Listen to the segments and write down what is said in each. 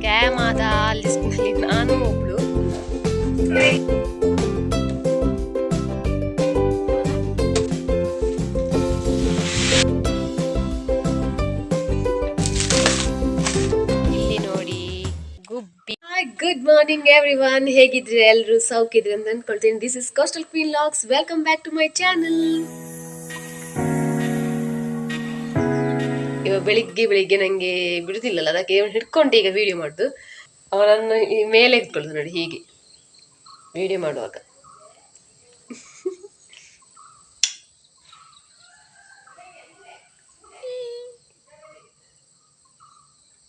Scam ಆದ ಲಿಸ್ಟ್ನಲ್ಲಿ ನಾನು ಒಬ್ಳು. ಇಲ್ಲಿ ನೋಡಿ ಗುಬ್ಬಿ. ಗುಡ್ ಮಾರ್ನಿಂಗ್ ಎವ್ರಿ ಒನ್ ಹೇಗಿದ್ರೆ ಎಲ್ಲರೂ ಸೌಕಿದ್ರೆ ಅಂತ ಅನ್ಕೊಳ್ತೀನಿ this is coastal queen locks welcome back to my channel ಇವಾಗ ಬೆಳಿಗ್ಗೆ ಬೆಳಿಗ್ಗೆ ನಂಗೆ ಬಿಡುದಿಲ್ಲಲ್ಲ, ಅದಕ್ಕೆ ಹಿಡ್ಕೊಂಡು ಈಗ ವಿಡಿಯೋ ಮಾಡುದು. ಅವನನ್ನು ಮೇಲೆ ಇಟ್ಕೊಳ್ಳೋದು ನೋಡಿ ಹೀಗೆ ವಿಡಿಯೋ ಮಾಡುವಾಗ.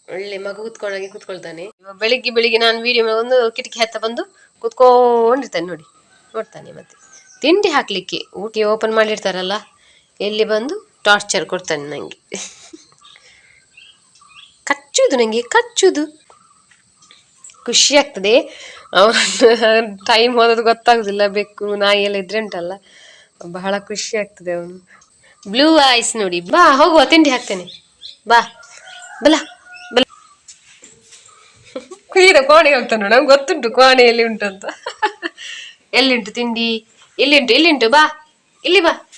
ಒಳ್ಳೆ ಮಗು ಕೂತ್ಕೊಂಡಾಗೆ ಕೂತ್ಕೊಳ್ತಾನೆ. ಬೆಳಿಗ್ಗೆ ಬೆಳಿಗ್ಗೆ ನಾನು ವಿಡಿಯೋ ಒಂದು ಕಿಟಕಿ ಹತ್ತ ಬಂದು ಕೂತ್ಕೊಂಡಿರ್ತಾನೆ ನೋಡಿ, ನೋಡ್ತಾನೆ ಮತ್ತೆ. ತಿಂಡಿ ಹಾಕ್ಲಿಕ್ಕೆ ಊಟಿ ಓಪನ್ ಮಾಡಿರ್ತಾರಲ್ಲ, ಎಲ್ಲಿ ಬಂದು ಟಾರ್ಚರ್ ಕೊಡ್ತಾನೆ ನನಗೆ ಕಚ್ಚುದು ನನಗೆ ಕಚ್ಚುದು. ಖುಷಿ ಆಗ್ತದೆ. ಅವನ ಟೈಮ್ ಹೋದದ್ದು ಗೊತ್ತಾಗುದಿಲ್ಲ, ಬೆಕ್ಕು ನಾಯಿ ಎಲ್ಲ ಇದ್ರೆ ಉಂಟಲ್ಲ. ಬಹಳ ಖುಷಿ ಆಗ್ತದೆ ಅವನು. ಬ್ಲೂ ಐಸ್ ನೋಡಿ. ಬಾ, ಹೋಗುವ, ತಿಂಡಿ ಹಾಕ್ತೇನೆ. ಬಾ. ಬಲ ಬಲ. ಕುಯ್ದ ಕೋಣೆ ಹೋಗ್ತಾನೆ ನಮ್ಗೆ ಗೊತ್ತುಂಟು ಕೋಣೆ ಎಲ್ಲಿ ಉಂಟು ಅಂತ ಎಲ್ಲಿಂಟು ತಿಂಡಿ ಇಲ್ಲಿಂಟು ಇಲ್ಲಿಂಟು ಬಾ. ಇಲ್ಲಿ ಬಾ.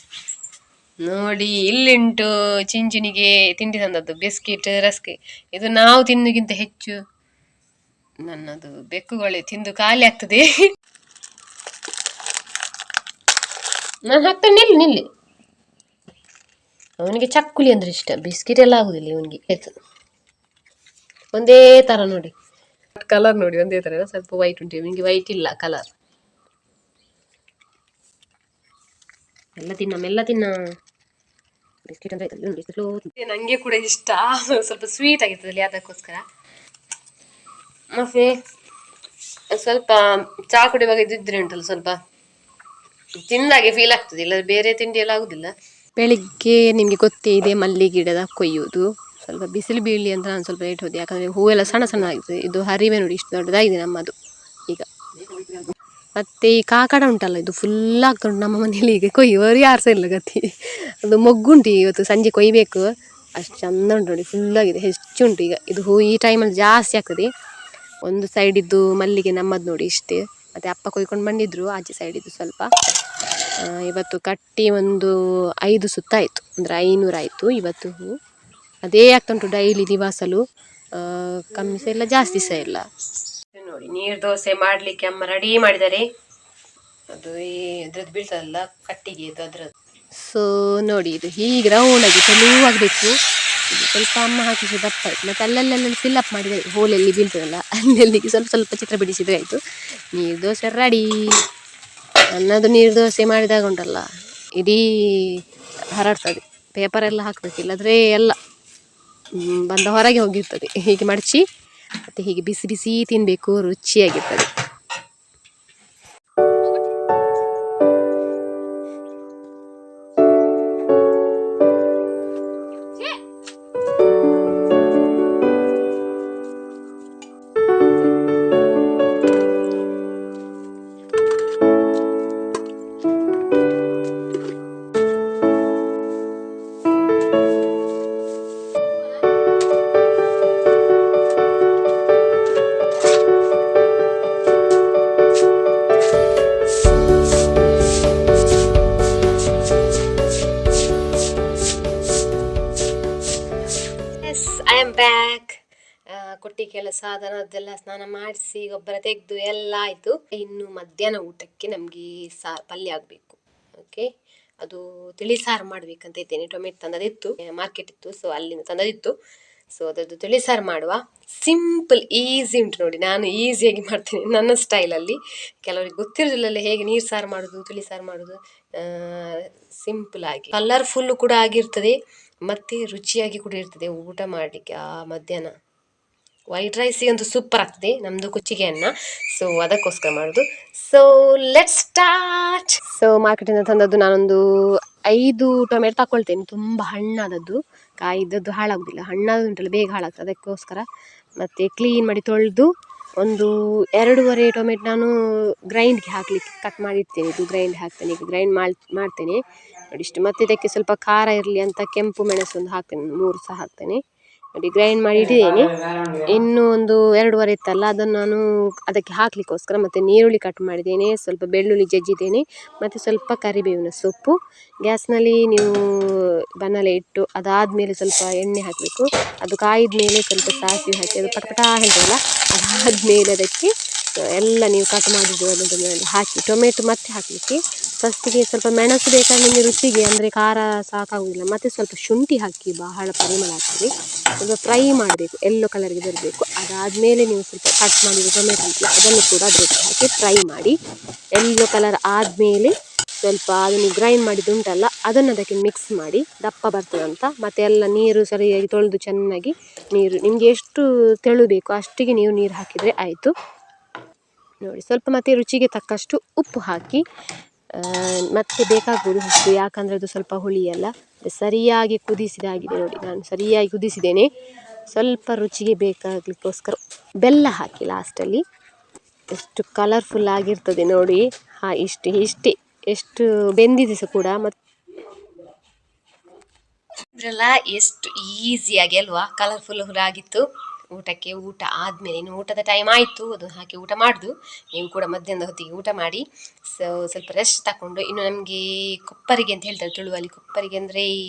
ನೋಡಿ, ಇಲ್ಲಿಂಟು ಚಿಂಚಿನಿಗೆ ತಿಂಡಿ ತಂದದ್ದು, ಬಿಸ್ಕಿಟ್, ರಸ್ಕ್. ಇದು ನಾವು ತಿನ್ನೋಕ್ಕಿಂತ ಹೆಚ್ಚು ನನ್ನದು ಬೆಕ್ಕುಗಳೇ ತಿಂದು ಖಾಲಿ ಆಗ್ತದೆ. ನಾನು ಹತ್ತ ನಿಲ್ಲಿ ನಿಲ್ಲಿ. ಅವನಿಗೆ ಚಕ್ಕುಲಿ ಅಂದ್ರೆ ಇಷ್ಟ, ಬಿಸ್ಕಿಟ್ ಎಲ್ಲ ಆಗುದಿಲ್ಲ ಇವನಿಗೆ. ಒಂದೇ ತರ ನೋಡಿ. ಕಲರ್ ನೋಡಿ, ಒಂದೇ ತರ ಸ್ವಲ್ಪ ವೈಟ್ ಉಂಟು, ಇವನಿಗೆ ವೈಟ್ ಇಲ್ಲ ಕಲರ್ ಎಲ್ಲ ತಿನ್ನ ಮೆಲ್ಲ ತಿನ್ನ. ಬಿಸ್ಕಿಟ್ ಅಂದ್ರೆ ಆಯ್ತಲ್ಲ, ಬಿಸ್ಕಿಟ್ ಲೋ ತಿನ್ನು. ನಂಗೆ ಕೂಡ ಇಷ್ಟ. ಸ್ವಲ್ಪ ಸ್ವೀಟ್ ಆಗಿರ್ತದಲ್ಲಿ ಅದಕ್ಕೋಸ್ಕರ. ಮತ್ತೆ ಸ್ವಲ್ಪ ಚಾ ಕುಡಿಯುವಾಗ ಇದ್ದಿದ್ರೆ ಉಂಟಲ್ಲ ಸ್ವಲ್ಪ ತಿಂದಾಗೆ ಫೀಲ್ ಆಗ್ತದೆ ಇಲ್ಲ ಬೇರೆ ತಿಂಡಿ ಎಲ್ಲ ಆಗುದಿಲ್ಲ. ಬೆಳಿಗ್ಗೆ ನಿಮಗೆ ಗೊತ್ತೇ ಇದೆ ಮಲ್ಲಿ ಗಿಡದ ಕೊಯ್ಯುವುದು. ಸ್ವಲ್ಪ ಬಿಸಿಲು ಬೀಳಲಿ ಅಂತ ನಾನು ಸ್ವಲ್ಪ ಲೇಟ್ ಹೋದೆ ಯಾಕಂದ್ರೆ ಹೂವೆಲ್ಲ ಸಣ್ಣ ಸಣ್ಣ ಆಗ್ತದೆ ಇದು ಹರಿವೆ ನೋಡಿ ಇಷ್ಟು ದೊಡ್ಡದಾಗಿದೆ ನಮ್ಮದು. ಈಗ. ಮತ್ತೆ ಈ ಕಾಕಡ ಉಂಟಲ್ಲ, ಇದು ಫುಲ್ ಆಗ್ತುಂಟು ನಮ್ಮ ಮನೆಯಲ್ಲಿ ಈಗ. ಕೊಯ್ಯುವವರು ಯಾರು ಸಹ ಇಲ್ಲ ಗತಿ. ಅದು ಮೊಗ್ಗುಂಟು ಇವತ್ತು, ಸಂಜೆ ಕೊಯ್ಬೇಕು. ಅಷ್ಟು ಚಂದ ಉಂಟು ನೋಡಿ ಆಗಿದೆ, ಹೆಚ್ಚು ಉಂಟು ಈಗ. ಇದು ಹೂ ಈ ಟೈಮಲ್ಲಿ ಜಾಸ್ತಿ ಆಗ್ತದೆ. ಒಂದು ಸೈಡಿದ್ದು ಮಲ್ಲಿಗೆ ನಮ್ಮದು ನೋಡಿ ಇಷ್ಟೇ. ಮತ್ತು ಅಪ್ಪ ಕೊಯ್ಕೊಂಡು ಬಂದಿದ್ರು, ಆಚೆ ಸೈಡಿದ್ದು ಸ್ವಲ್ಪ. ಇವತ್ತು ಕಟ್ಟಿ ಒಂದು ಐದು ಸುತ್ತ ಆಯಿತು ಅಂದರೆ ಐನೂರು ಆಯಿತು ಇವತ್ತು ಹೂ. ಅದೇ ಆಗ್ತುಂಟು ಡೈಲಿ ದಿವಸಲು. ಕಮ್ಮಿ ಸಹ ಇಲ್ಲ, ಜಾಸ್ತಿ ಸಹ ಇಲ್ಲ. ನೋಡಿ, ನೀರು ದೋಸೆ ಮಾಡಲಿಕ್ಕೆ ಅಮ್ಮ ರೆಡಿ ಮಾಡಿದ್ದಾರೆ ಅದು ಈ ಅದ್ರದ್ದು ಬೀಳ್ತದಲ್ಲ, ಕಟ್ಟಿಗೆ ಇದು ಅದ್ರದ್ದು. ಸೊ ನೋಡಿ, ಇದು ಹೀಗೆ ರೌಂಡಾಗಿ ಆಗಬೇಕು ಸ್ವಲ್ಪ ಅಮ್ಮ ಹಾಕಿಸಿ ದಪ್ಪ ಆಯ್ತು ಮತ್ತು ಅಲ್ಲಲ್ಲಲ್ಲಿ ಫಿಲ್ ಅಪ್ ಮಾಡಿದರೆ ಹೋಲಲ್ಲಿ ಬೀಳ್ತದಲ್ಲ ಅಲ್ಲಲ್ಲಿಗೆ ಸ್ವಲ್ಪ ಸ್ವಲ್ಪ ಚಿತ್ರ ಬಿಡಿಸಿದ್ರೆ ಆಯಿತು. ನೀರು ದೋಸೆ ರೆಡಿ ಅನ್ನದು ನೀರು ದೋಸೆ ಮಾಡಿದಾಗ ಉಂಟಲ್ಲ, ಇಡೀ ಹರಡ್ತದೆ. ಪೇಪರ್ ಎಲ್ಲ ಹಾಕಬೇಕು ಇಲ್ಲದ್ರೆ ಎಲ್ಲ ಬಂದ ಹೊರಗೆ ಹೋಗಿರ್ತದೆ. ಹೀಗೆ ಮಡಚಿ ಮತ್ತು ಹೀಗೆ ಬಿಸಿ ಬಿಸಿ ತಿನ್ನಬೇಕು ರುಚಿಯಾಗಿರ್ತದೆ. ಕೊಟ್ಟಿ ಕೆಲಸ ಅದನ್ನದೆಲ್ಲ ಸ್ನಾನ ಮಾಡಿಸಿ ಗೊಬ್ಬರ ತೆಗೆದು ಎಲ್ಲ ಆಯಿತು. ಇನ್ನು ಮಧ್ಯಾಹ್ನ ಊಟಕ್ಕೆ ನಮಗೆ ಸಾ, ಪಲ್ಯ ಆಗಬೇಕು. ಓಕೆ ಅದು ತಿಳಿ ಸಾರು ಮಾಡ್ಬೇಕಂತ ಇದ್ದೇನೆ. ಟೊಮೆಟೊ ತಂದದಿತ್ತು. ಮಾರ್ಕೆಟ್ ಇತ್ತು ಸೊ ಅಲ್ಲಿಂದ ತಂದದಿತ್ತು. ಸೊ ಅದರದ್ದು ತಿಳಿ ಸಾರು ಮಾಡುವ. ಸಿಂಪಲ್ ಈಸಿ ಉಂಟು ನೋಡಿ. ನಾನು ಈಸಿಯಾಗಿ ಮಾಡ್ತೇನೆ ನನ್ನ ಸ್ಟೈಲಲ್ಲಿ ಕೆಲವರಿಗೆ ಗೊತ್ತಿರೋದಿಲ್ಲ ಹೇಗೆ ನೀರು ಸಾರು ಮಾಡೋದು, ತಿಳಿ ಸಾರು ಮಾಡೋದು. ಸಿಂಪಲ್ ಆಗಿ. ಕಲರ್ಫುಲ್ ಕೂಡ ಆಗಿರ್ತದೆ, ಮತ್ತೆ ರುಚಿಯಾಗಿ ಕೂಡ ಇರ್ತದೆ ಊಟ ಮಾಡಲಿಕ್ಕೆ ಆ ಮಧ್ಯಾಹ್ನ. ವೈಟ್ ರೈಸಿಗಂತೂ ಸೂಪರ್ ಆಗ್ತದೆ ನಮ್ಮದು ಕುಚ್ಚಿಗೆ ಅನ್ನ ಸೊ ಅದಕ್ಕೋಸ್ಕರ ಮಾಡೋದು. ಸೊ ಲೆಟ್ ಸ್ಟಾರ್ಟ್ ಸೊ ಮಾರ್ಕೆಟಿಂದ ತಂದದ್ದು ನಾನೊಂದು ಐದು ಟೊಮೆಟೊ ತಗೊಳ್ತೇನೆ ತುಂಬ ಹಣ್ಣಾದದ್ದು. ಕಾಯಿ ಇದ್ದದ್ದು ಹಾಳಾಗೋದಿಲ್ಲ. ಹಣ್ಣಾದ ಉಂಟಲ್ಲ, ಬೇಗ ಹಾಳಾಗ್ತದೆ. ಅದಕ್ಕೋಸ್ಕರ ಮತ್ತು ಕ್ಲೀನ್ ಮಾಡಿ ತೊಳೆದು ಒಂದು ಎರಡೂವರೆ ಟೊಮೆಟೊ ನಾನು ಗ್ರೈಂಡ್ಗೆ ಹಾಕಲಿಕ್ಕೆ ಕಟ್ ಮಾಡಿ ಇಡ್ತೇನೆ ಇದು ಗ್ರೈಂಡ್ ಹಾಕ್ತೇನೆ. ಈಗ ಗ್ರೈಂಡ್ ಮಾಡಿ, ಮಾಡ್ತೇನೆ. ನೋಡಿ ಇಷ್ಟು. ಮತ್ತು ಇದಕ್ಕೆ ಸ್ವಲ್ಪ ಖಾರ ಇರಲಿ ಅಂತ ಕೆಂಪು ಮೆಣಸು ಒಂದು ಹಾಕ್ತೇನೆ. ಮೂರು ಸಹ ಹಾಕ್ತೇನೆ. ನೋಡಿ ಗ್ರೈಂಡ್ ಮಾಡಿ ಇಟ್ಟಿದ್ದೇನೆ. ಇನ್ನು ಒಂದು ಎರಡೂವರೆ ಇತ್ತಲ್ಲ, ಅದನ್ನು ನಾನು ಅದಕ್ಕೆ ಹಾಕಲಿಕ್ಕೋಸ್ಕರ ಮತ್ತೆ ನೀರುಳ್ಳಿ ಕಟ್ ಮಾಡಿದ್ದೇನೆ, ಸ್ವಲ್ಪ ಬೆಳ್ಳುಳ್ಳಿ ಜಜ್ಜಿದ್ದೇನೆ, ಮತ್ತು ಸ್ವಲ್ಪ ಕರಿಬೇವಿನ ಸೊಪ್ಪು. ಗ್ಯಾಸ್ನಲ್ಲಿ ನೀವು ಬನ್ನಲೆ ಇಟ್ಟು ಅದಾದಮೇಲೆ ಸ್ವಲ್ಪ ಎಣ್ಣೆ ಹಾಕಬೇಕು. ಅದು ಕಾಯಿದ ಮೇಲೆ ಸ್ವಲ್ಪ ಸಾಸಿವೆ ಹಾಕಿ ಅದು ಪಟಪಟ ಹೇಳ್ತಲ್ಲ ಅದಾದಮೇಲೆ ಅದಕ್ಕೆ ಎಲ್ಲ ನೀವು ಕಟ್ ಮಾಡಿದ್ದು ಅದನ್ನು ಹಾಕಿ, ಟೊಮೆಟೊ ಮತ್ತೆ ಹಾಕಲಿಕ್ಕೆ. ಫಸ್ಟಿಗೆ ಸ್ವಲ್ಪ ಮೆಣಸು ಬೇಕಾದ್ರೆ ನಿಮಗೆ ರುಚಿಗೆ, ಅಂದರೆ ಖಾರ ಸಾಕಾಗುವುದಿಲ್ಲ ಮತ್ತು ಸ್ವಲ್ಪ ಶುಂಠಿ ಹಾಕಿ ಬಹಳ ಪರಿಮಳ ಆಗ್ತದೆ ಸ್ವಲ್ಪ ಫ್ರೈ ಮಾಡಬೇಕು, ಎಲ್ಲೋ ಕಲರ್ಗೆ ಬರಬೇಕು. ಅದಾದಮೇಲೆ ನೀವು ಸ್ವಲ್ಪ ಕಟ್ ಮಾಡಿದ ಟೊಮೆಟೊ ಉಂಟಲ್ಲ ಅದನ್ನು ಕೂಡ ಅದಕ್ಕೆ ಹಾಕಿ ಫ್ರೈ ಮಾಡಿ. ಎಲ್ಲೋ ಕಲರ್ ಆದಮೇಲೆ ಸ್ವಲ್ಪ ಅದನ್ನು ಗ್ರೈಂಡ್ ಮಾಡಿದ್ದು ಉಂಟಲ್ಲ, ಅದನ್ನು ಅದಕ್ಕೆ ಮಿಕ್ಸ್ ಮಾಡಿ, ದಪ್ಪ ಬರ್ತದಂತ ಮತ್ತು ಎಲ್ಲ ನೀರು ಸರಿಯಾಗಿ ತೊಳೆದು ಚೆನ್ನಾಗಿ ನೀರು, ನಿಮಗೆ ಎಷ್ಟು ತೆಳು ಬೇಕು ಅಷ್ಟಿಗೆ ನೀವು ನೀರು ಹಾಕಿದರೆ ಆಯಿತು. ನೋಡಿ, ಸ್ವಲ್ಪ ಮತ್ತೆ ರುಚಿಗೆ ತಕ್ಕಷ್ಟು ಉಪ್ಪು ಹಾಕಿ ಮತ್ತೆ ಬೇಕಾಗ್ಬೋದು ಉಪ್ಪು ಯಾಕಂದರೆ ಅದು ಸ್ವಲ್ಪ ಹುಳಿ ಅಲ್ಲ ಸರಿಯಾಗಿ ಕುದಿಸಿದಾಗಿದೆ ನೋಡಿ, ನಾನು ಸರಿಯಾಗಿ ಕುದಿಸಿದ್ದೇನೆ. ಸ್ವಲ್ಪ ರುಚಿಗೆ ಬೇಕಾಗಲಿಕ್ಕೋಸ್ಕರ ಬೆಲ್ಲ ಹಾಕಿ ಲಾಸ್ಟಲ್ಲಿ. ಎಷ್ಟು ಕಲರ್ಫುಲ್ ಆಗಿರ್ತದೆ ನೋಡಿ. ಹಾಂ, ಇಷ್ಟು, ಇಷ್ಟೇ. ಎಷ್ಟು ಬೆಂದಿದೆ ಸಹ ಕೂಡ ಮತ್ತು ಎಷ್ಟು ಈಸಿಯಾಗಿ ಅಲ್ವಾ? ಕಲರ್ಫುಲ್ ಆಗಿತ್ತು. ಊಟಕ್ಕೆ ಊಟ ಆದಮೇಲೆ ಇನ್ನು ಊಟದ ಟೈಮ್ ಆಯಿತು, ಅದು ಹಾಕಿ ಊಟ ಮಾಡುದು. ನೀವು ಕೂಡ ಮಧ್ಯಾಹ್ನದ ಹೊತ್ತಿಗೆ ಊಟ ಮಾಡಿ ಸೊ ಸ್ವಲ್ಪ ರೆಸ್ಟ್ ತಗೊಂಡು ಇನ್ನು ನಮಗೆ ಕೊಪ್ಪರಿಗೆ ಅಂತ ಹೇಳ್ತಾರೆ ತುಳುವಲ್ಲಿ ಕೊಪ್ಪರಿಗೆ ಅಂದರೆ ಈ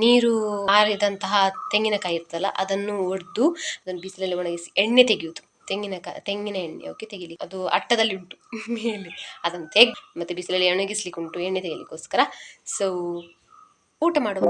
ನೀರು ಆರಿದಂತಹ ತೆಂಗಿನಕಾಯಿ ಇರ್ತಲ್ಲ ಅದನ್ನು ಒಡೆದು ಅದನ್ನು ಬಿಸಿಲಲ್ಲಿ ಒಣಗಿಸಿ ಎಣ್ಣೆ ತೆಗೆಯುವುದು ತೆಂಗಿನಕಾಯಿ ತೆಂಗಿನ ಎಣ್ಣೆ ಓಕೆ ತೆಗಿಲಿ. ಅದು ಅಟ್ಟದಲ್ಲಿ ಉಂಟು, ಮೇಲೆ. ಅದನ್ನು ತೆಗೆ ಮತ್ತೆ ಬಿಸಿಲಲ್ಲಿ ಒಣಗಿಸ್ಲಿಕ್ಕೆ ಉಂಟು, ಎಣ್ಣೆ ತೆಗಿಲಿಕ್ಕೋಸ್ಕರ. ಸೊ ಊಟ ಮಾಡುವ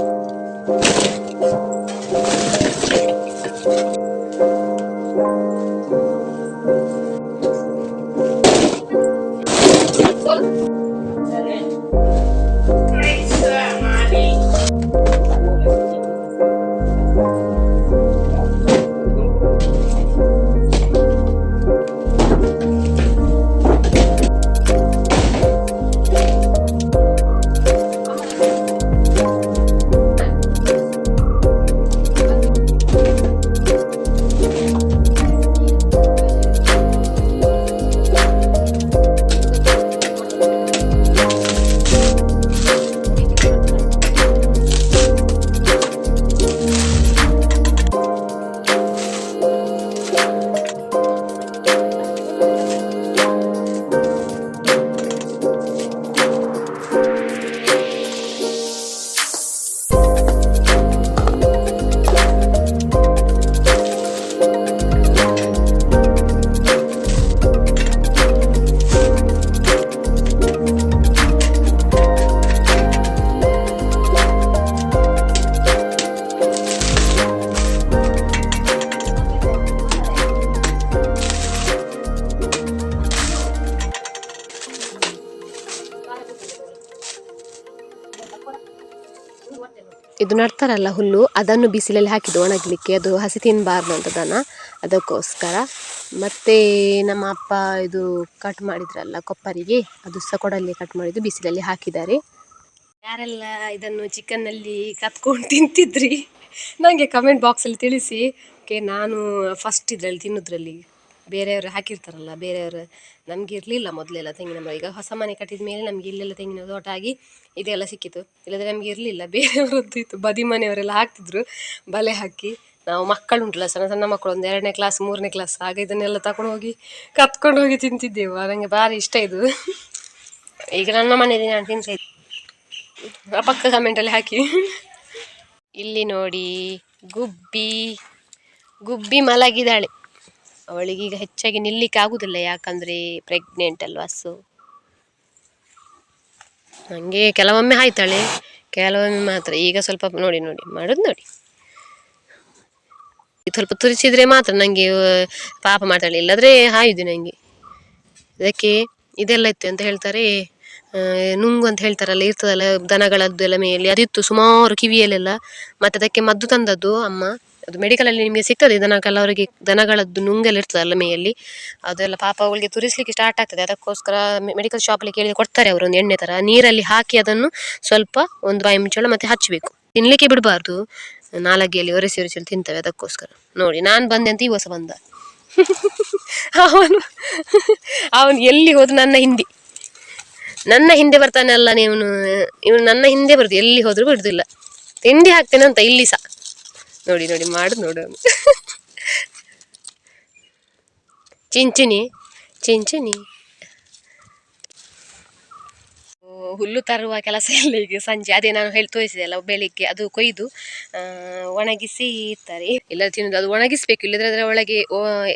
ಇದು ನಡ್ತಾರಲ್ಲ ಹುಲ್ಲು? ಅದನ್ನು ಬಿಸಿಲಲ್ಲಿ ಹಾಕಿದ್ದು ಒಣಗಲಿಕ್ಕೆ. ಅದು ಹಸಿ ತಿನ್ನಬಾರ್ದು ಅಂತ ದನ. ಅದಕ್ಕೋಸ್ಕರ. ಮತ್ತು ನಮ್ಮ ಅಪ್ಪ ಇದು ಕಟ್ ಮಾಡಿದ್ರಲ್ಲ ಕೊಪ್ಪರಿಗೆ, ಅದು ಸಹ ಕೊಡಲ್ಲಿ ಕಟ್ ಮಾಡಿದ್ದು ಬಿಸಿಲಲ್ಲಿ ಹಾಕಿದ್ದಾರೆ. ಯಾರೆಲ್ಲ ಇದನ್ನು ಚಿಕನ್ನಲ್ಲಿ ಕತ್ಕೊಂಡು ತಿಂತಿದ್ರಿ? ನನಗೆ ಕಮೆಂಟ್ ಬಾಕ್ಸಲ್ಲಿ ತಿಳಿಸಿ. ಓಕೆ ನಾನು ಫಸ್ಟ್ ಇದರಲ್ಲಿ, ತಿನ್ನೋದ್ರಲ್ಲಿ. ಬೇರೆಯವರು ಹಾಕಿರ್ತಾರಲ್ಲ, ಬೇರೆಯವರು ನಮಗೆ ಇರಲಿಲ್ಲ ಮೊದಲೆಲ್ಲ ತೆಂಗಿನ ಮರ. ಈಗ ಹೊಸ ಮನೆ ಕಟ್ಟಿದ ಮೇಲೆ ನಮಗೆ ಇಲ್ಲೆಲ್ಲ ತೆಂಗಿನ ತೋಟ ಆಗಿ ಇದೆಲ್ಲ ಸಿಕ್ಕಿತು. ಇಲ್ಲದ್ರೆ ನಮಗೆ ಇರಲಿಲ್ಲ, ಬೇರೆಯವರದ್ದು ಇತ್ತು. ಬದಿ ಮನೆಯವರೆಲ್ಲ ಹಾಕ್ತಿದ್ರು, ಬಲೆ ಹಾಕಿ. ನಾವು ಮಕ್ಕಳು ಉಂಟಲ್ಲ ಸಣ್ಣ ಸಣ್ಣ ಮಕ್ಕಳು, ಒಂದು ಎರಡನೇ ಕ್ಲಾಸ್ ಮೂರನೇ ಕ್ಲಾಸ್ ಆಗ ಇದನ್ನೆಲ್ಲ ತಗೊಂಡು ಹೋಗಿ ಕತ್ಕೊಂಡು ಹೋಗಿ ತಿಂತಿದ್ದೆವು. ನನಗೆ ಭಾರಿ ಇಷ್ಟ ಇದು. ಈಗ ನನ್ನ ಮನೆಯಲ್ಲಿ ನಾನು ತಿಂತಾ. ಆ ಪಕ್ಕ ಕಮೆಂಟಲ್ಲಿ ಹಾಕಿ. ಇಲ್ಲಿ ನೋಡಿ, ಗುಬ್ಬಿ ಗುಬ್ಬಿ ಮಲಗಿದಾಳೆ ಅವಳಿಗೆ ಈಗ ಹೆಚ್ಚಾಗಿ ನಿಲ್ಲಿಕ್ಕೆ ಆಗುದಿಲ್ಲ, ಯಾಕಂದ್ರೆ ಪ್ರೆಗ್ನೆಂಟ್ ಅಲ್ವಾ? ಸೊ ಹಂಗೆ ಕೆಲವೊಮ್ಮೆ ಆಯ್ತಾಳೆ, ಕೆಲವೊಮ್ಮೆ ಮಾತ್ರ. ಈಗ ಸ್ವಲ್ಪ ನೋಡಿ ನೋಡಿ, ಮಾಡೋದು ನೋಡಿ. ಸ್ವಲ್ಪ ತುರಿಸಿದ್ರೆ ಮಾತ್ರ ನನಗೆ ಪಾಪ ಮಾಡ್ತಾಳೆ. ಇಲ್ಲದ್ರೆ ಹಾಯುದು ನನಗೆ ಅದಕ್ಕೆ ಇದೆಲ್ಲ ಇತ್ತು ಅಂತ ಹೇಳ್ತಾರೆ ನುಂಗು ಅಂತ ಹೇಳ್ತಾರಲ್ಲ, ಇರ್ತದಲ್ಲ ದನಗಳದ್ದು ಎಲ್ಲ ಮೇಲೆ ಅದಿತ್ತು ಸುಮಾರು ಕಿವಿಯಲ್ಲೆಲ್ಲ. ಮತ್ತೆ ಅದಕ್ಕೆ ಮದ್ದು ತಂದದ್ದು ಅಮ್ಮ. ಅದು ಮೆಡಿಕಲಲ್ಲಿ ನಿಮಗೆ ಸಿಗ್ತದೆ, ದನ ಕೆಲವರಿಗೆ ದನಗಳದ್ದು ನುಂಗೆಲ್ಲ ಇರ್ತದಲ್ಲ ಮೇಯಲ್ಲಿ. ಅದೆಲ್ಲ ಪಾಪ ಅವಳಿಗೆ ತುರಿಸ್ಲಿಕ್ಕೆ ಸ್ಟಾರ್ಟ್ ಆಗ್ತದೆ. ಅದಕ್ಕೋಸ್ಕರ ಮೆಡಿಕಲ್ ಶಾಪಲ್ಲಿ ಕೇಳಿ ಕೊಡ್ತಾರೆ ಅವರು ಎಣ್ಣೆ ಥರ ನೀರಲ್ಲಿ ಹಾಕಿ ಅದನ್ನು ಸ್ವಲ್ಪ ಒಂದು ಬಾಯಿ ಮುಚ್ಚಳ ಮತ್ತೆ ಹಚ್ಚಬೇಕು ತಿನ್ನಲಿಕ್ಕೆ ಬಿಡಬಾರ್ದು. ನಾಲಗೆಯಲ್ಲಿ ಒರೆಸಿ ಒರೆಸಿ ತಿಂತವೆ ಅದಕ್ಕೋಸ್ಕರ. ನೋಡಿ, ನಾನು ಬಂದೆ ಅಂತ ಈ ಹೊಸ ಬಂದ. ಅವನು ಅವನು ಎಲ್ಲಿ ಹೋದ್ರು ನನ್ನ ಹಿಂದೆ. ನನ್ನ ಹಿಂದೆ ಬರ್ತಾನೆ ಅಲ್ಲ ನೀವು ಇವನು ನನ್ನ ಹಿಂದೆ ಬರುದು. ಎಲ್ಲಿ ಹೋದರೂ ಬಿಡುದಿಲ್ಲ. ತಿಂಡಿ ಹಾಕ್ತೇನೆ ಅಂತ ಇಲ್ಲಿ ಸಹ. ನೋಡಿ ನೋಡಿ ಮಾಡು ನೋಡು. ಚಿಂಚುನಿ ಚಿಂಚುನಿ ಹುಲ್ಲು ತರುವ ಕೆಲಸ ಇಲ್ಲ ಈಗ ಸಂಜೆ. ಅದೇ ನಾನು ಹೇಳಿ ತೋರಿಸಿದೆ ಅಲ್ಲ, ಬೆಳಿಗ್ಗೆ ಅದು ಕೊಯ್ದು ಒಣಗಿಸಿ ಇರ್ತಾರೆ ಎಲ್ಲ ತಿನ್ನೋದು, ಅದು ಒಣಗಿಸ್ಬೇಕು. ಇಲ್ಲದ್ರೆ ಅದರ ಒಳಗೆ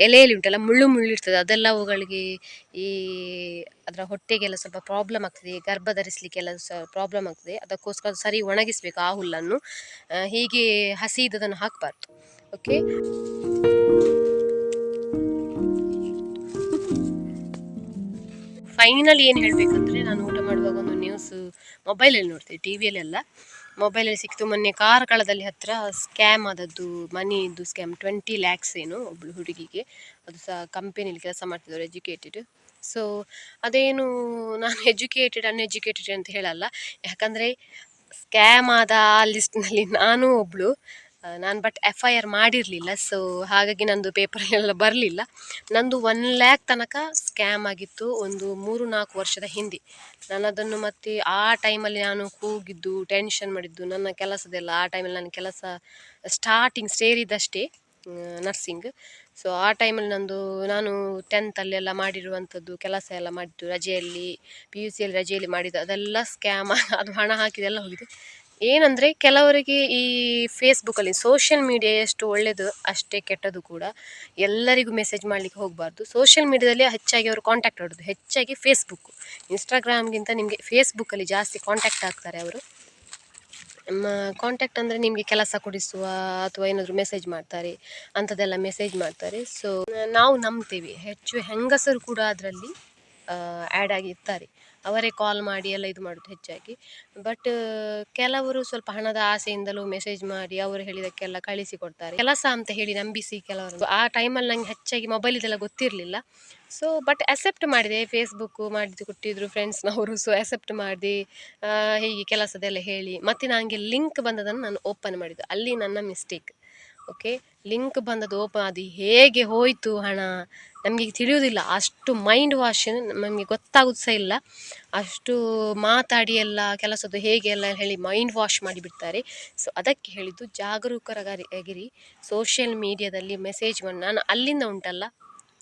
ಎಲೆಯಲ್ಲಿ ಉಂಟಲ್ಲ, ಮುಳ್ಳು ಮುಳ್ಳು ಇರ್ತದೆ. ಅದೆಲ್ಲ ಅವುಗಳಿಗೆ ಈ ಅದರ ಹೊಟ್ಟೆಗೆಲ್ಲ ಸ್ವಲ್ಪ ಪ್ರಾಬ್ಲಮ್ ಆಗ್ತದೆ. ಗರ್ಭ ಧರಿಸಲಿಕ್ಕೆಲ್ಲ ಸ ಪ್ರಾಬ್ಲಮ್ ಆಗ್ತದೆ. ಅದಕ್ಕೋಸ್ಕರ ಅದು ಸರಿ ಒಣಗಿಸ್ಬೇಕು ಆ ಹುಲ್ಲನ್ನು. ಹೀಗೆ ಹಸಿ ಇದ್ದದನ್ನು ಹಾಕಬಾರ್ದು. ಓಕೆ ಫೈನಲ್ ಏನು ಹೇಳಬೇಕಂದ್ರೆ ನಾನು ಊಟ ಮಾಡುವಾಗ ಒಂದು ನ್ಯೂಸ್ ಮೊಬೈಲಲ್ಲಿ ನೋಡ್ತೇವೆ ಟಿ ವಿಯಲ್ಲೆಲ್ಲ ಮೊಬೈಲಲ್ಲಿ ಸಿಕ್ತು ಮೊನ್ನೆ ಕಾರ್ಕಳದಲ್ಲಿ ಹತ್ರ ಸ್ಕ್ಯಾಮ್ ಆದದ್ದು ಮನಿದು ಸ್ಕ್ಯಾಮ್ ಟ್ವೆಂಟಿ ಲ್ಯಾಕ್ಸ್ ಏನು ಒಬ್ಳು ಹುಡುಗಿಗೆ. ಅದು ಸಹ ಕಂಪೆನಿಲಿ ಕೆಲಸ ಮಾಡ್ತಿದ್ದವರು ಎಜುಕೇಟೆಡ್ ಸೊ ಅದೇನು ನಾನು ಎಜುಕೇಟೆಡ್ ಅನ್ಎಜುಕೇಟೆಡ್ ಅಂತ ಹೇಳಲ್ಲ. ಯಾಕಂದರೆ ಸ್ಕ್ಯಾಮ್ ಆದ ಆ ಲಿಸ್ಟ್ನಲ್ಲಿ ನಾನು ಒಬ್ಳು. ನಾನು ಬಟ್ ಎಫ್ ಐ ಆರ್ ಮಾಡಿರಲಿಲ್ಲ ಸೊ ಹಾಗಾಗಿ ನಂದು ಪೇಪರಲ್ಲೆಲ್ಲ ಬರಲಿಲ್ಲ. ನಂದು ಒನ್ ಲ್ಯಾಕ್ ತನಕ ಸ್ಕ್ಯಾಮ್ ಆಗಿತ್ತು ಒಂದು ಮೂರು ನಾಲ್ಕು ವರ್ಷದ ಹಿಂದೆ. ನಾನು ಅದನ್ನು ಮತ್ತೆ ಆ ಟೈಮಲ್ಲಿ ನಾನು ಕೂಗಿದ್ದು ಟೆನ್ಷನ್ ಮಾಡಿದ್ದು, ನನ್ನ ಕೆಲಸದೆಲ್ಲ ಆ ಟೈಮಲ್ಲಿ ನನ್ನ ಕೆಲಸ ಸ್ಟಾರ್ಟಿಂಗ್ ಸೇರಿದಷ್ಟೇ ನರ್ಸಿಂಗ್ ಸೊ ಆ ಟೈಮಲ್ಲಿ ನಂದು ನಾನು ಟೆಂತಲ್ಲೆಲ್ಲ ಮಾಡಿರುವಂಥದ್ದು, ಕೆಲಸ ಎಲ್ಲ ಮಾಡಿದ್ದು, ರಜೆಯಲ್ಲಿ ಪಿ ಯು ಸಿಯಲ್ಲಿ ರಜೆಯಲ್ಲಿ ಮಾಡಿದ್ದು, ಅದೆಲ್ಲ ಸ್ಕ್ಯಾಮ್ ಅದು ಹಣ ಹಾಕಿದೆಲ್ಲ ಹೋಗಿದೆ. ಏನಂದರೆ ಕೆಲವರಿಗೆ ಈ ಫೇಸ್ಬುಕ್ಕಲ್ಲಿ ಸೋಷಿಯಲ್ ಮೀಡಿಯಾ ಎಷ್ಟು ಒಳ್ಳೆಯದು ಅಷ್ಟೇ ಕೆಟ್ಟದು ಕೂಡ ಎಲ್ಲರಿಗೂ ಮೆಸೇಜ್ ಮಾಡಲಿಕ್ಕೆ ಹೋಗಬಾರ್ದು. ಸೋಷಿಯಲ್ ಮೀಡಿಯಾದಲ್ಲಿ ಹೆಚ್ಚಾಗಿ ಅವರು ಕಾಂಟ್ಯಾಕ್ಟ್ ಮಾಡೋದು. ಹೆಚ್ಚಾಗಿ ಫೇಸ್ಬುಕ್ ಇನ್ಸ್ಟಾಗ್ರಾಮ್ಗಿಂತ ನಿಮಗೆ ಫೇಸ್ಬುಕ್ಕಲ್ಲಿ ಜಾಸ್ತಿ ಕಾಂಟ್ಯಾಕ್ಟ್ ಆಗ್ತಾರೆ ಅವರು. ಕಾಂಟ್ಯಾಕ್ಟ್ ಅಂದರೆ ನಿಮಗೆ ಕೆಲಸ ಕೊಡಿಸುವ ಅಥವಾ ಏನಾದರೂ ಮೆಸೇಜ್ ಮಾಡ್ತಾರೆ, ಅಂಥದ್ದೆಲ್ಲ ಮೆಸೇಜ್ ಮಾಡ್ತಾರೆ. ಸೊ ನಾವು ನಂಬ್ತೀವಿ. ಹೆಚ್ಚು ಹೆಂಗಸರು ಕೂಡ ಅದರಲ್ಲಿ ಆ್ಯಡ್ ಆಗಿರ್ತಾರೆ ಅವರೇ ಕಾಲ್ ಮಾಡಿ ಎಲ್ಲ ಇದು ಮಾಡೋದು ಹೆಚ್ಚಾಗಿ. ಬಟ್ ಕೆಲವರು ಸ್ವಲ್ಪ ಹಣದ ಆಸೆಯಿಂದಲೂ ಮೆಸೇಜ್ ಮಾಡಿ ಅವರು ಹೇಳಿದಕ್ಕೆಲ್ಲ ಕಳಿಸಿ ಕೊಡ್ತಾರೆ. ಕೆಲಸ ಅಂತ ಹೇಳಿ ನಂಬಿಸಿ ಕೆಲವರು ಆ ಟೈಮಲ್ಲಿ ನಂಗೆ ಹೆಚ್ಚಾಗಿ ಮೊಬೈಲ್ ಇದೆಲ್ಲ ಗೊತ್ತಿರಲಿಲ್ಲ. ಸೊ ಬಟ್ ಅಕ್ಸೆಪ್ಟ್ ಮಾಡಿದೆ. ಫೇಸ್ಬುಕ್ಕು ಮಾಡಿದ್ದು ಕೊಟ್ಟಿದ್ರು ಫ್ರೆಂಡ್ಸ್ನವರು ಸೊ ಅಕ್ಸೆಪ್ಟ್ ಮಾಡಿ ಹೀಗೆ ಕೆಲಸದೆಲ್ಲ ಹೇಳಿ. ಮತ್ತು ನನಗೆ ಲಿಂಕ್ ಬಂದದನ್ನು ನಾನು ಓಪನ್ ಮಾಡಿದ್ದು. ಅಲ್ಲಿ ನನ್ನ ಮಿಸ್ಟೇಕ್ ಓಕೆ ಲಿಂಕ್ ಬಂದದ್ದು ಓಪನ್ ಅದು ಹೇಗೆ ಹೋಯಿತು ಹಣ? ನಮಗೆ ತಿಳಿಯೋದಿಲ್ಲ ಅಷ್ಟು ಮೈಂಡ್ ವಾಶ್ ನಮಗೆ ಗೊತ್ತಾಗೋದು ಸಹ ಇಲ್ಲ. ಅಷ್ಟು ಮಾತಾಡಿ ಎಲ್ಲ, ಕೆಲಸದ್ದು ಹೇಗೆ ಎಲ್ಲ ಹೇಳಿ ಮೈಂಡ್ ವಾಶ್ ಮಾಡಿಬಿಡ್ತಾರೆ ಸೊ ಅದಕ್ಕೆ ಹೇಳಿದ್ದು ಜಾಗರೂಕರಾಗಿರಿ. ಸೋಷಿಯಲ್ ಮೀಡಿಯಾದಲ್ಲಿ ಮೆಸೇಜ್ ನಾನು ಅಲ್ಲಿಂದ ಉಂಟಲ್ಲ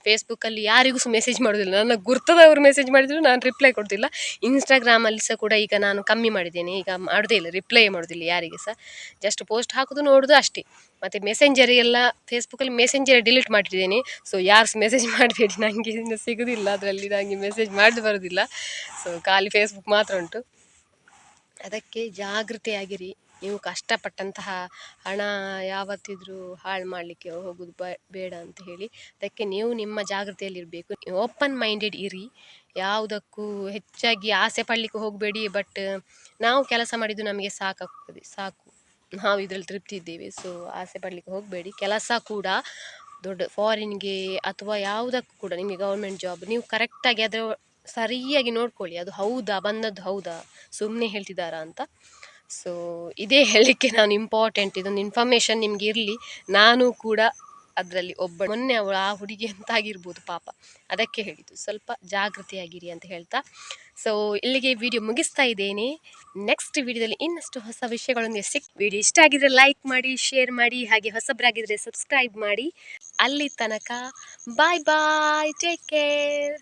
ಫೇಸ್ಬುಕ್ಕಲ್ಲಿ ಯಾರಿಗೂ ಸಹ ಮೆಸೇಜ್ ಮಾಡೋದಿಲ್ಲ. ನನ್ನ ಗುರ್ತದವರು ಮೆಸೇಜ್ ಮಾಡಿದ್ರು, ನಾನು ರಿಪ್ಲೈ ಕೊಡ್ತಿಲ್ಲ ಇನ್ಸ್ಟಾಗ್ರಾಮಲ್ಲಿ ಸಹ ಕೂಡ ಈಗ ನಾನು ಕಮ್ಮಿ ಮಾಡಿದ್ದೇನೆ. ಈಗ ಮಾಡೋದೇ ಇಲ್ಲ ರಿಪ್ಲೈ ಮಾಡೋದಿಲ್ಲ ಯಾರಿಗೆ ಸಹ. ಜಸ್ಟ್ ಪೋಸ್ಟ್ ಹಾಕೋದು, ನೋಡೋದು ಅಷ್ಟೇ. ಮತ್ತು ಮೆಸೆಂಜರ್ ಎಲ್ಲ ಫೇಸ್ಬುಕ್ಕಲ್ಲಿ ಮೆಸೆಂಜರ್ ಡಿಲೀಟ್ ಮಾಡಿದ್ದೇನೆ. ಸೊ ಯಾರು ಮೆಸೇಜ್ ಮಾಡಬೇಡಿ ನನಗೆ ಇನ್ನು ಸಿಗೋದಿಲ್ಲ. ಅದರಲ್ಲಿ ನನಗೆ ಮೆಸೇಜ್ ಮಾಡೋದು ಬರೋದಿಲ್ಲ. ಸೊ ಖಾಲಿ ಫೇಸ್ಬುಕ್ ಮಾತ್ರ ಉಂಟು. ಅದಕ್ಕೆ ಜಾಗೃತೆಯಾಗಿರಿ ನೀವು ಕಷ್ಟಪಟ್ಟಂತಹ ಹಣ ಯಾವತ್ತಿದ್ರೂ ಹಾಳು ಮಾಡಲಿಕ್ಕೆ ಹೋಗೋದು ಬೇಡ ಅಂತ ಹೇಳಿ. ಅದಕ್ಕೆ ನೀವು ನಿಮ್ಮ ಜಾಗೃತೆಯಲ್ಲಿರಬೇಕು ಓಪನ್ ಮೈಂಡೆಡ್ ಇರಿ. ಯಾವುದಕ್ಕೂ ಹೆಚ್ಚಾಗಿ ಆಸೆ ಪಡಲಿಕ್ಕೆ ಹೋಗಬೇಡಿ ಬಟ್ ನಾವು ಕೆಲಸ ಮಾಡಿದ್ದು ನಮಗೆ ಸಾಕಾಗ್ತದೆ. ಸಾಕು. ನಾವು ಇದರಲ್ಲಿ ತೃಪ್ತಿ ಇದ್ದೇವೆ ಸೊ ಆಸೆ ಪಡಲಿಕ್ಕೆ ಹೋಗಬೇಡಿ. ಕೆಲಸ ಕೂಡ ದೊಡ್ಡ ಫಾರಿನ್ಗೆ ಅಥವಾ ಯಾವುದಕ್ಕೂ ಕೂಡ ನಿಮಗೆ ಗೌರ್ಮೆಂಟ್ ಜಾಬ್ ನೀವು ಕರೆಕ್ಟಾಗಿ ಅದರ ಸರಿಯಾಗಿ ನೋಡ್ಕೊಳ್ಳಿ. ಅದು ಹೌದಾ ಬಂದದ್ದು ಹೌದಾ? ಸುಮ್ಮನೆ ಹೇಳ್ತಿದ್ದಾರಾ ಅಂತ. ಸೊ ಇದೇ ಹೇಳಲಿಕ್ಕೆ ನಾನು ಇಂಪಾರ್ಟೆಂಟ್ ಇದೊಂದು ಇನ್ಫಾರ್ಮೇಷನ್ ನಿಮ್ಗೆ ಇರಲಿ. ನಾನು ಕೂಡ ಅದರಲ್ಲಿ ಒಬ್ಬ, ಮೊನ್ನೆ ಅವಳು ಆ ಹುಡುಗಿ ಅಂತ ಆಗಿರ್ಬೋದು ಪಾಪ. ಅದಕ್ಕೆ ಹೇಳಿದ್ದು. ಸ್ವಲ್ಪ ಜಾಗೃತಿಯಾಗಿರಿ ಅಂತ ಹೇಳ್ತಾ. ಸೊ ಇಲ್ಲಿಗೆ ವಿಡಿಯೋ ಮುಗಿಸ್ತಾ ಇದ್ದೇನೆ. ನೆಕ್ಸ್ಟ್ ವಿಡಿಯೋದಲ್ಲಿ ಇನ್ನಷ್ಟು ಹೊಸ ವಿಷಯಗಳೊಂದಿಗೆ ಸಿಕ್ ವಿಡಿಯೋ ಇಷ್ಟ ಆಗಿದ್ರೆ ಲೈಕ್ ಮಾಡಿ ಶೇರ್ ಮಾಡಿ, ಹಾಗೆ ಹೊಸಬ್ರಾಗಿದ್ದರೆ ಸಬ್ಸ್ಕ್ರೈಬ್ ಮಾಡಿ. ಅಲ್ಲಿ ತನಕ ಬಾಯ್ ಬಾಯ್ ಟೇಕ್ ಕೇರ್